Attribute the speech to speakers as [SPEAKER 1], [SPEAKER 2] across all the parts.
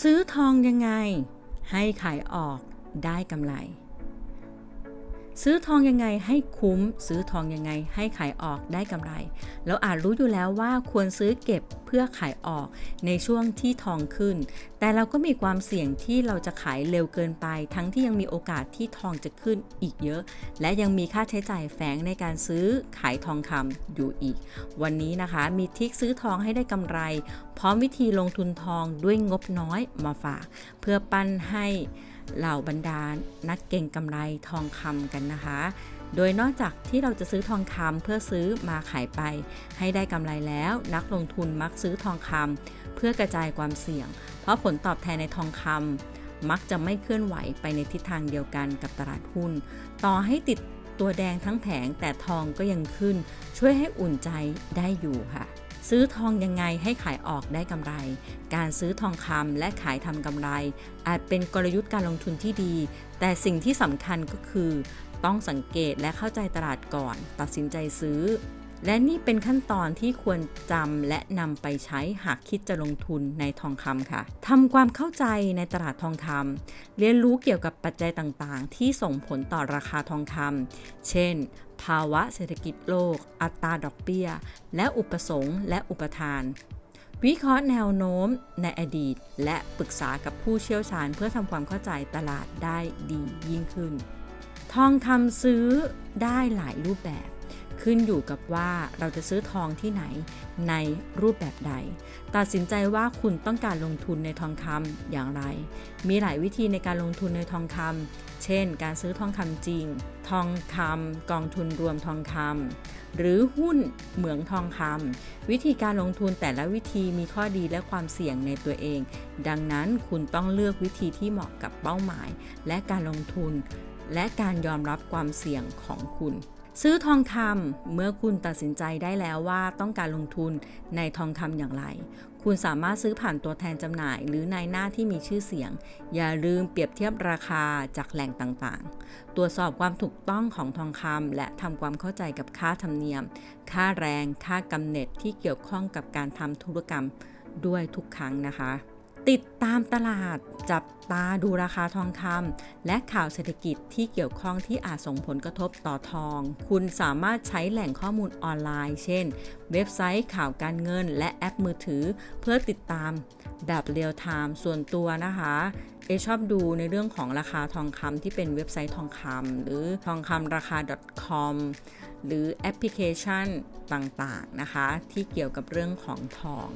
[SPEAKER 1] ซื้อทองยังไง ให้ขายออกได้กำไร ซื้อทองยังไงให้คุ้ม ซื้อทองยังไงให้ขายออกได้กำไรเราอาจรู้อยู่แล้วว่าควรซื้อเก็บเพื่อขายออกในช่วงที่ทองขึ้น แต่เราก็มีความเสี่ยงที่เราจะขายเร็วเกินไป ทั้งที่ยังมีโอกาสที่ทองจะขึ้นอีกเยอะ และยังมีค่าใช้จ่ายแฝงในการซื้อขายทองคำอยู่อีก วันนี้นะคะมีทิคซื้อทองให้ได้กำไร พร้อมวิธีลงทุนทองด้วยงบน้อยมาฝาก เพื่อปั้นให้ เหล่าบรรดานักเก่งกำไรทองคำกันนะคะ โดยนอกจากที่เราจะซื้อทองคำเพื่อซื้อมาขายไป ให้ได้กำไรแล้ว นักลงทุนมักซื้อทองคำเพื่อกระจายความเสี่ยง เพราะผลตอบแทนในทองคำมักจะไม่เคลื่อนไหวไปในทิศทางเดียวกันกับตลาดหุ้น ต่อให้ติดตัวแดงทั้งแผงแต่ทองก็ยังขึ้น ช่วยให้อุ่นใจได้อยู่ค่ะ ซื้อทองยังไงให้ขายออกได้กำไร การซื้อทองคำและขายทำกำไร อาจเป็นกลยุทธ์การลงทุนที่ดี แต่สิ่งที่สำคัญก็คือ ต้องสังเกตและเข้าใจตลาดก่อน ตัดสินใจซื้อ และนี่เป็นขั้นตอนที่ควรจำและนำไปใช้หากคิดจะลงทุนในทองคำค่ะทำความเข้าใจในตลาดทองคำเรียนรู้เกี่ยวกับปัจจัยต่างๆ ที่ส่งผลต่อราคาทองคำเช่น ภาวะเศรษฐกิจโลก อัตราดอกเบี้ย และอุปสงค์และอุปทาน วิเคราะห์แนวโน้มในอดีต และปรึกษากับผู้เชี่ยวชาญเพื่อทำความเข้าใจตลาดได้ดียิ่งขึ้น ทองคำซื้อได้หลายรูปแบบ ขึ้นอยู่กับว่าเราจะซื้อทองที่ไหนในรูปแบบใด ตัดสินใจว่าคุณต้องการลงทุนในทองคำอย่างไร มีหลายวิธีในการลงทุนในทองคำเช่น การซื้อทองคำจริง ทองคำกองทุนรวมทองคำหรือหุ้นเหมืองทองคำวิธีการลงทุนแต่ละวิธีมีข้อดีและความเสี่ยงในตัวเอง ดังนั้นคุณต้องเลือกวิธีที่เหมาะกับเป้าหมาย และการลงทุน และการยอมรับความเสี่ยงของคุณ ซื้อทองคำเมื่อคุณตัดสินใจได้แล้วว่าต้องการลงทุนในทองคำอย่างไร คุณสามารถซื้อผ่านตัวแทนจำหน่าย หรือนายหน้าที่มีชื่อเสียง อย่าลืมเปรียบเทียบราคาจากแหล่งต่างๆ ตรวจสอบความถูกต้องของทองคำและทำความเข้าใจกับค่าธรรมเนียม ค่าแรง ค่ากำเนิดที่เกี่ยวข้องกับการทำธุรกรรมด้วยทุกครั้งนะคะ ติดตามตลาดจับตาดูราคาทองคำและข่าวเศรษฐกิจที่เกี่ยวข้องที่อาจส่งผลกระทบต่อทอง คุณสามารถใช้แหล่งข้อมูลออนไลน์ เช่น เว็บไซต์ข่าวการเงิน และแอปมือถือ เพื่อติดตามแบบเรียลไทม์ส่วนตัวนะคะ เอชอบดูในเรื่องของราคาทองคำที่เป็นเว็บไซต์ทองคำหรือทองคำราคา .com หรือแอปพลิเคชันต่างๆนะคะ ที่เกี่ยวกับเรื่องของทอง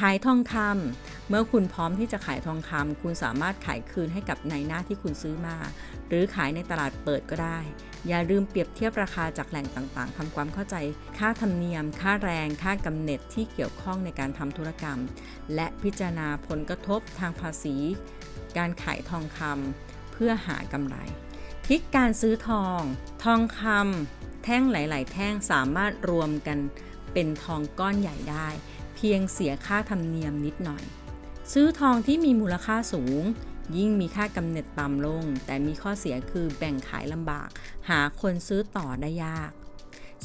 [SPEAKER 1] ขายทองคำเมื่อคุณพร้อมที่จะขายทองคำคุณสามารถขายคืนให้กับในหน้าที่คุณซื้อมา หรือขายในตลาดเปิดก็ได้ อย่าลืมเปรียบเทียบราคาจากแหล่งต่างๆทำความเข้าใจ ค่าธรรมเนียม ค่าแรง ค่ากำเนิดที่เกี่ยวข้องในการทำธุรกรรม และพิจารณาผลกระทบทางภาษี การขายทองคำเพื่อหากำไรทริกการซื้อทอง ทองคำแท่งหลาย ๆ แท่งสามารถรวมกันเป็นทองก้อนใหญ่ได้ เพียงเสียค่าธรรมเนียมนิดหน่อย ซื้อทองที่มีมูลค่าสูง ยิ่งมีค่ากำเนิดต่ำลง แต่มีข้อเสียคือแบ่งขายลำบาก หาคนซื้อต่อได้ยาก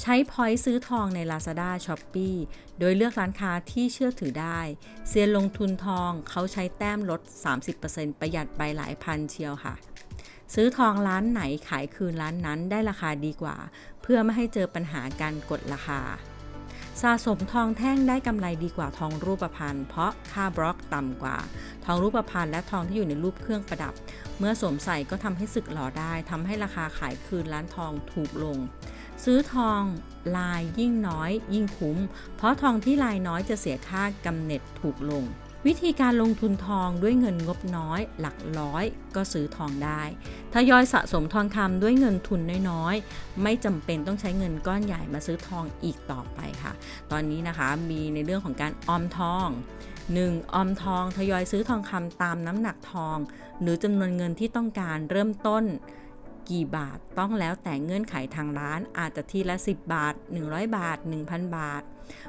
[SPEAKER 1] ใช้พอยต์ซื้อทองใน Lazada s h o p e e โดยเลือกร้านค้าที่เชื่อถือได้ เซียนลงทุนทองเขาใช้แต้มลด 30%ประหยัดไปหลายพันเชียวค่ะซื้อทองร้านไหนขายคืนร้านนั้นได้ราคาดีกว่า เพื่อไม่ให้เจอปัญหาการกดราคา สะสมทองแท่งได้กำไรดีกว่าทองรูปพรรณเพราะค่าบล็อกต่ำกว่า ทองรูปพรรณและทองที่อยู่ในรูปเครื่องประดับ เมื่อสวมใส่ก็ทำให้สึกหล่อได้ทำให้ราคาขายคืนร้านทองถูกลง ซื้อทองลายยิ่งน้อย ยิ่งคุ้ม เพราะทองที่ลายน้อยจะเสียค่ากำเนิดถูกลง วิธีการลงทุนทองด้วยเงินงบน้อย หลักร้อย ก็ซื้อทองได้ ทยอยสะสมทองคำด้วยเงินทุนน้อยๆ ไม่จำเป็นต้องใช้เงินก้อนใหญ่มาซื้อทองอีกต่อไปค่ะ ตอนนี้นะคะมีในเรื่องของการออมทอง 1. ออมทองทยอยซื้อทองคำตามน้ำหนักทอง หรือจำนวนเงินที่ต้องการเริ่มต้น กี่บาทต้องแล้วแต่เงื่อนไขทางร้านอาจจะทีละ 10 บาท 100 บาท 1,000 บาท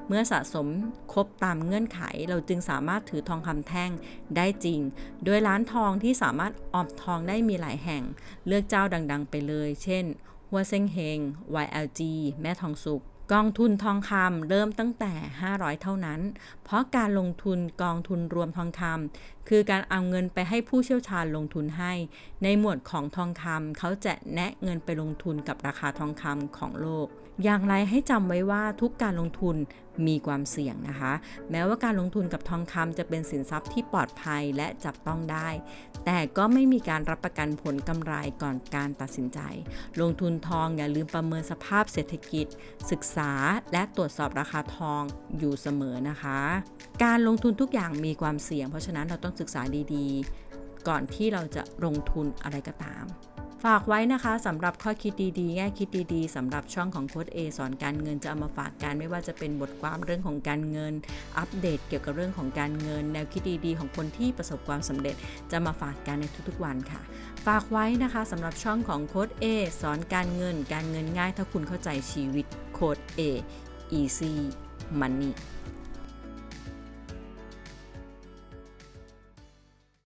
[SPEAKER 1] เมื่อสะสมครบตามเงื่อนไข เราจึงสามารถถือทองคำแท่งได้จริง โดยร้านทองที่สามารถออมทองได้มีหลายแห่ง เลือกเจ้าดังๆ ไปเลย เช่น หัวเซ็งเฮง YLG แม่ทองสุก กองทุนทองคำเริ่มตั้งแต่ 500 เท่านั้น เพราะการลงทุนกองทุนรวมทองคำคือการเอาเงินไปให้ผู้เชี่ยวชาญลงทุนให้ ในหมวดของทองคำเขาจะแนะเงินไปลงทุนกับราคาทองคำของโลก อย่างไรให้จำไว้ว่าทุกการลงทุนมีความเสี่ยงนะคะ แม้ว่าการลงทุนกับทองคำจะเป็นสินทรัพย์ที่ปลอดภัยและจับต้องได้ แต่ก็ไม่มีการรับประกันผลกำไรก่อนการตัดสินใจ ลงทุนทองอย่าลืมประเมินสภาพเศรษฐกิจ ศึกษาและตรวจสอบราคาทองอยู่เสมอนะคะ การลงทุนทุกอย่างมีความเสี่ยง เพราะฉะนั้นเราต้องศึกษาดีๆ ก่อนที่เราจะลงทุนอะไรก็ตาม ฝากไว้นะคะสำหรับข้อคิดดีๆ แง่คิดดีๆสำหรับช่องของโค้ดเอสอนการเงินจะเอามาฝากกันไม่ว่าจะเป็นบทความเรื่องของการเงิน อัปเดตเกี่ยวกับเรื่องของการเงิน แนวคิดดีๆ ของคนที่ประสบความสำเร็จจะมาฝากกันในทุกๆวันค่ะฝากไว้นะคะสำหรับช่องของโค้ด A สอนการเงิน การเงินง่ายถ้าคุณเข้าใจชีวิต โค้ด A easy money